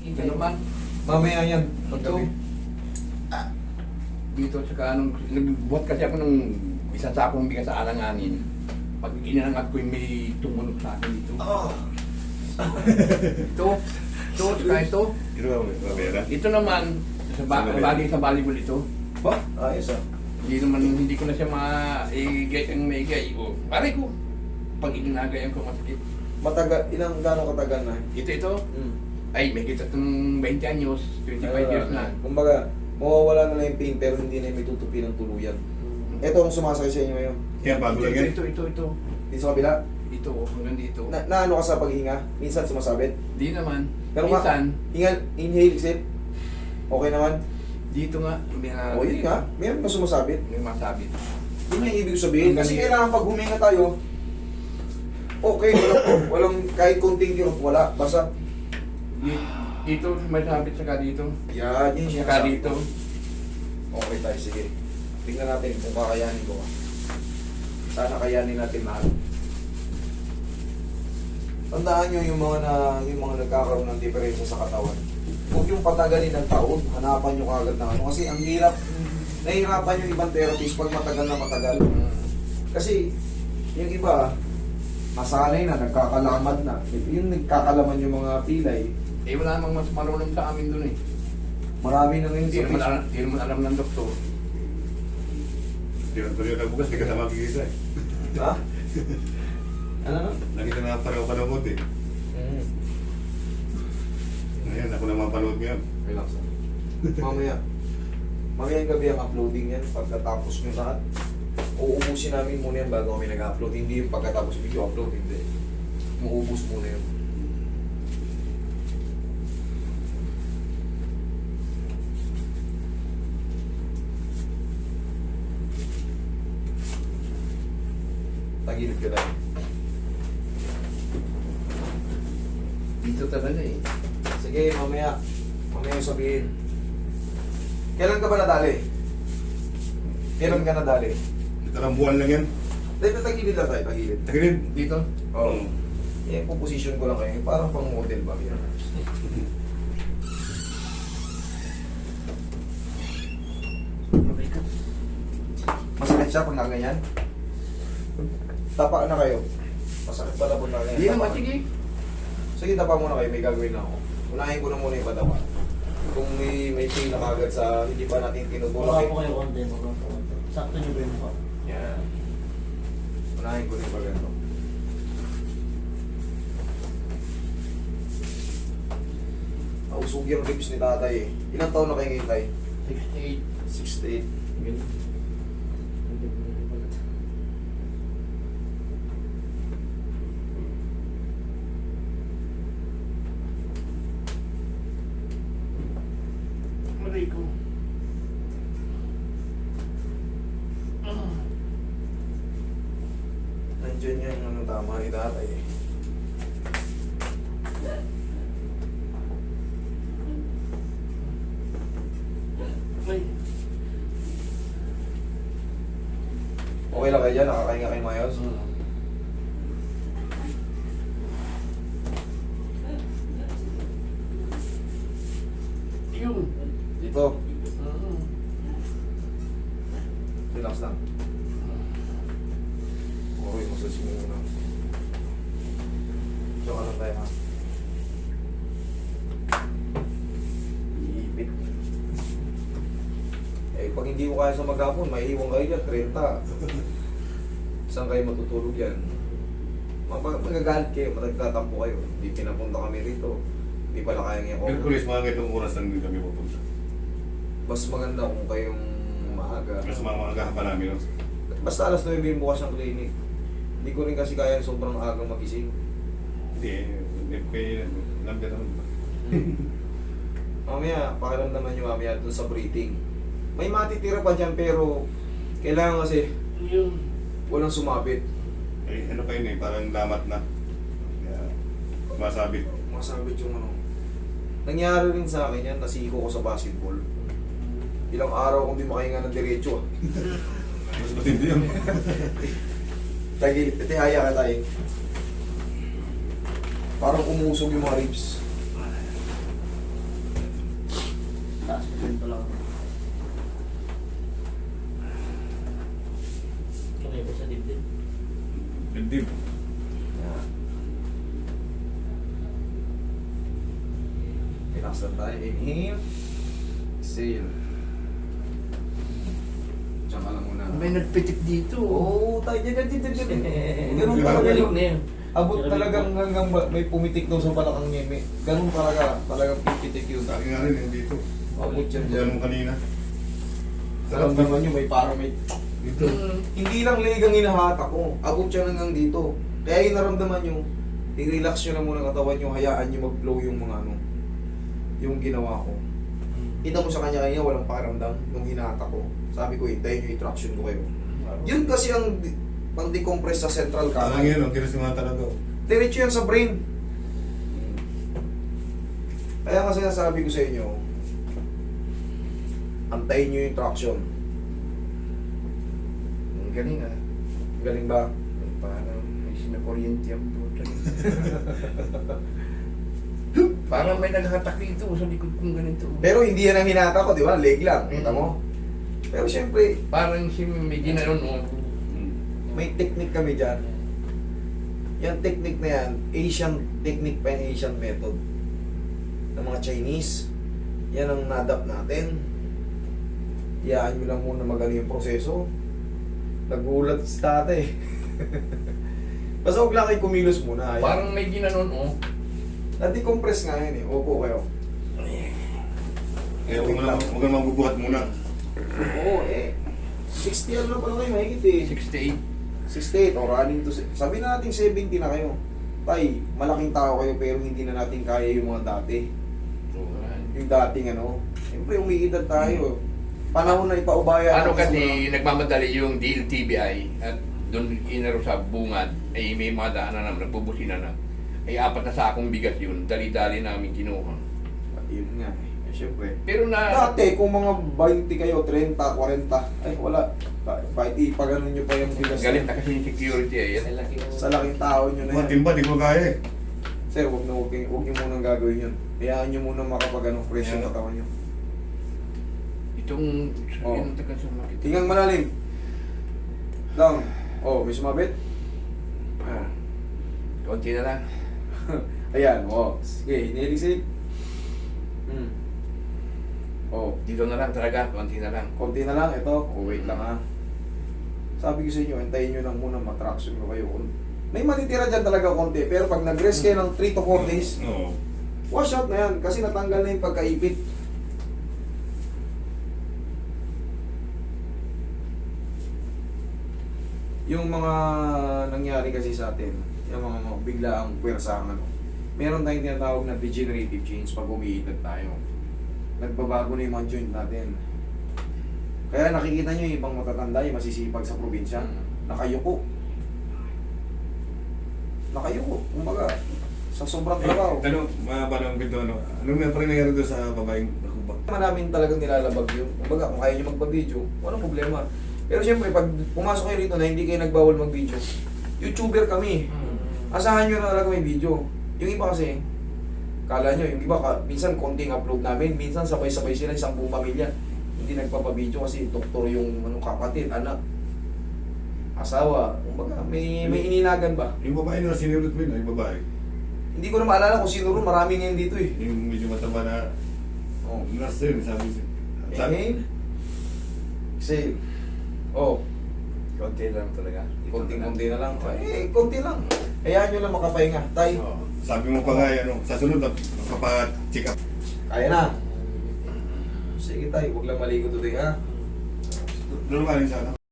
Ito naman. Mamaya yan. Ito. Ah, dito tsaka anong, nagbuhat kasi ako ng isang sakong bigas sa alanganin. Pag inanangat ko yung may tumunog sa akin dito. Oh. Ito, ito, tsaka ito. Ito naman, sa ba Sa bagay sa volleyball ito. Ba? Ayos ah. Hindi naman, hindi ko na siya ma-igay ang maigay. O, pare ko, pag iginagayan ko masakit. Matagal, ilang gano'ng katagal na? Ito, ito, Hmm. Ay may kita itong 20 anyos, 25 years na. Kumbaga, mawawala na lang yung pain pero hindi na yung may tutupi ng tuluyan. Ito ang sumasakay sa inyo ngayon. Yan, bago lang Ito, yan. ito, ito, ito. Dito sa kabila. Ito, hanggang dito. Na, na ano ka sa paghinga? Minsan sumasabit. Di naman. Pero Minsan, ka, hinga, inhale, exhale. Okay naman. dito nga, may na, O yun nga, meron ka sumasabit. May masabit. Yun yung ibig sabihin. Kasi kailangan pag huminga tayo, okay, walang, walang kahit konting kirot, wala. Basta, Dito, may sabit saka dito. yan, yun siya. Saka dito. Okay tayo, sige. Tingnan natin kung kakayanin ko. Sana kayanin natin lahat. Tandaan nyo yung mga na, yung mga nagkakaroon ng diferensya sa katawan. Huwag yung patagalin ng taon, hanapan nyo kagad ng ano. Kasi ang hirap, nahihirapan yung ibang therapist pag matagal na matagal. Kasi yung iba, masanay na, nagkakalamad na. Yung nagkakalaman yung mga pilay, Eh, wala namang mas marunong sa amin dun eh. marami na ngayon Hindi sa naman, Facebook. alam, di naman alam ng doktor. Hindi na tuloy nagbukas, hindi ka na makikita eh. Ha? ano na? Nakita na pareho panood eh. Mm. Ngayon, ako na mapanood ngayon. Relax. Mamaya. Mamaya yung gabi ang uploading yan pagkatapos nyo lahat. Uubusin namin muna yan bago kami nag-upload. Hindi yung pagkatapos video upload, hindi. Muubos muna yun. Tagilid ka lang. Dito talaga eh. Sige, mamaya. Mamaya yung sabihin. Kailan ka ba nadali? Kailan ka nadali? Ito lang buwan lang yan. Dahil tagilid lang tayo, tagilid. Tagilid. Dito? Oo. Eh, puposition ko lang kayo. Parang pang model ba yan? Masakit siya pag nakaganyan? Tapa na kayo. Masakit pala pag nakaganyan. Di naman, sige. Sige, tapa muna kayo. May gagawin na ako. Unahin ko na muna yung patawa. Kung may, may pain na kagad sa hindi pa natin tinutulak. Wala po kayo po konti. Sakto niyo ba yung mukha? Yan. Unahin ko na yung pagano. Nausog yung ribs ni tatay eh. Ilang taon na kayo ngayon tay? 68. 68. Maray ko. Nandiyan yan ano tama ni tatay eh. Ay. Okay lang kayo dyan? Nakakahinga kayo mayos? Yun. Dito. Oo. Relax lang. Massage mo muna. Diyan ka lang tayo ha. Ipit. Eh, pag hindi ko kaya sa maghapon, maiiwan kayo dyan, 30. Saan kayo matutulog yan? Mag- magagalit kayo, matagtatampo kayo. Hindi pinapunta kami rito. Hindi pala kaya ngayon. Merkulis, mga ganitong oras lang din kami pupunta. Mas maganda kung kayong maaga. Kasi mga mga pa namin. Basta alas 9 yung bukas ng clinic. Hindi ko rin kasi kaya sobrang agang magising. Hindi, hindi ko kayo nandyan naman. Mamaya, pakiramdaman nyo mamaya dun sa breathing. May matitira pa dyan pero kailangan kasi Yun. walang sumabit. Eh, ano pa yun eh, parang lamat na. Kaya, masabit. Masabit yung ano. Nangyari rin sa akin yan, nasiko ko sa basketball. Ilang araw kong di makahinga ng diretso. ah. Mas matindi yun. Tagil, tihaya ka tayo. Parang umusog yung mga ribs. Taas ko ganito lang. Kamay ko sa dibdib. Dibdib. Relax lang tayo. Inhale. Exhale. Diyan ka lang muna. May nagpitik dito. Oo, tayo dyan, dyan, dyan, dyan. Ganun talaga Galing yun. na yun. Abot talagang hanggang may pumitik daw sa balakang niya. Ganun talaga. Talagang pipitik yun. Sa akin nga rin, yung dito. Abot yan dyan. Ganun kanina. Sarap naman yun, may parang may... Dito. Hindi lang leg ang hinahatak ko. Abot siya hanggang dito. Kaya yung naramdaman nyo, i-relax nyo na muna ang katawan nyo, hayaan nyo mag-flow yung mga ano, yung ginawa ko. Kita mo sa kanya kanina, walang pakiramdam nung hinahatak ko. Sabi ko, hintayin nyo yung traction ko kayo. Yun kasi ang pang-decompress sa central Parang canal. yun, ang tiris nga talaga. Diretso yan sa brain. Kaya nga sinasabi ko sa inyo, antayin nyo yung traction. Ang galing ah. Galing ba? Parang may sinakuryente ang puta. Parang may naghatak dito sa likod kong ganito. Pero hindi yan ang hinata ko, di ba? Leg lang, kita mo? Pero siyempre, Parang si may ginanon oh. may technique kami dyan. Yan technique na yan, Asian technique pa yan, Asian method. Ng mga Chinese. Yan ang nadap natin. Iyaan nyo lang muna magaling yung proseso. Nagulat si tate. Basta huwag lang kayo kumilos muna. Ayan. Parang may ginanon oh. Na-decompress nga yan eh. Opo kayo. Kaya huwag mo lang, huwag mo magbubuhat muna. Oo eh. 60 ano na pala kayo, mahigit eh. 68. 68 o running to... Sabi na natin 70 na kayo. Tay, malaking tao kayo pero hindi na natin kaya yung mga dati. Yung dating ano. Siyempre umiidad tayo. Panahon na ipaubaya. Ano natin kasi nagmamadali yung DLTBI at doon inaro sa bungad ay may mga daanan naman, nagbubusina na. Ay apat na sakong bigat yun, dali-dali namin kinuha. Yun nga eh. Eh, Siyempre. Pero na, Dati, kung mga 20 kayo, 30, 40, ay wala. Ba- Bakit ipaganon nyo pa yung bigas? galit na kasi yung security ay Sa laki ng... Sa laking tao nyo na yan. timba, di ko kaya eh. Sir, huwag na huwag, huwag nyo munang gagawin yun. Hayaan nyo munang makapag ano, press yung Yeah. katawan nyo. itong Oh. yung taga ito. Tingang malalim. Down. Oh, may sumabit? Ah, konti na lang. Ayan, oh. Sige, inilisig. Hmm. Oh, Dito na lang talaga, konti na lang. konti na lang. Ito, oh, wait lang ha. Sabi ko sa inyo, antayin nyo lang muna matraction ko kayo. May matitira dyan talaga konti. Pero pag nag-rest kayo ng 3 to 4 days, Oo. wash out na yan. Kasi natanggal na yung pagkaipit. Yung mga nangyari kasi sa atin, yung mga, mga biglaang puwersa ano, meron tayong tinatawag na degenerative change pag umiidad tayo. Nagbabago na yung mga joint natin. Kaya nakikita nyo yung ibang matatanda, yung masisipag sa probinsya, nakayuko. Nakayuko. Kumbaga, sa sobrang trabaho. Ano, mahaba ng kwento, ano, ano nga pa rin nangyari doon sa babaeng nakubak? namin talagang nilalabag yun. Kumbaga, kung kaya nyo magpa-video, walang problema. Pero siyempre, pag pumasok kayo rito na hindi kayo nagbawal mag-video, YouTuber kami. Asahan nyo na talaga may video. Yung iba kasi, kala nyo, yung iba, ka- minsan konting upload namin, minsan sabay-sabay sila, isang buong pamilya. Hindi nagpapabideo kasi doktor yung ano, kapatid, anak, asawa. Kumbaga, may, may ininagan ba? Yung babae na sinulot mo yun, yung babae. Hindi ko na maalala kung sino ron, marami ngayon dito eh. Yung medyo mataba na, Oh. nurse yun, sabi siya. Sabi, Inhale. Exhale. Oh, Konti lang talaga. Konting-konti na lang. Eh, konti lang. Hayaan nyo lang makapahinga. Tay, Oo. sabi mo pa nga, ano, sa sunod, magpapa-check up. kaya na. Sige tay, huwag lang maligo today ha. Doon ka rin sa ano?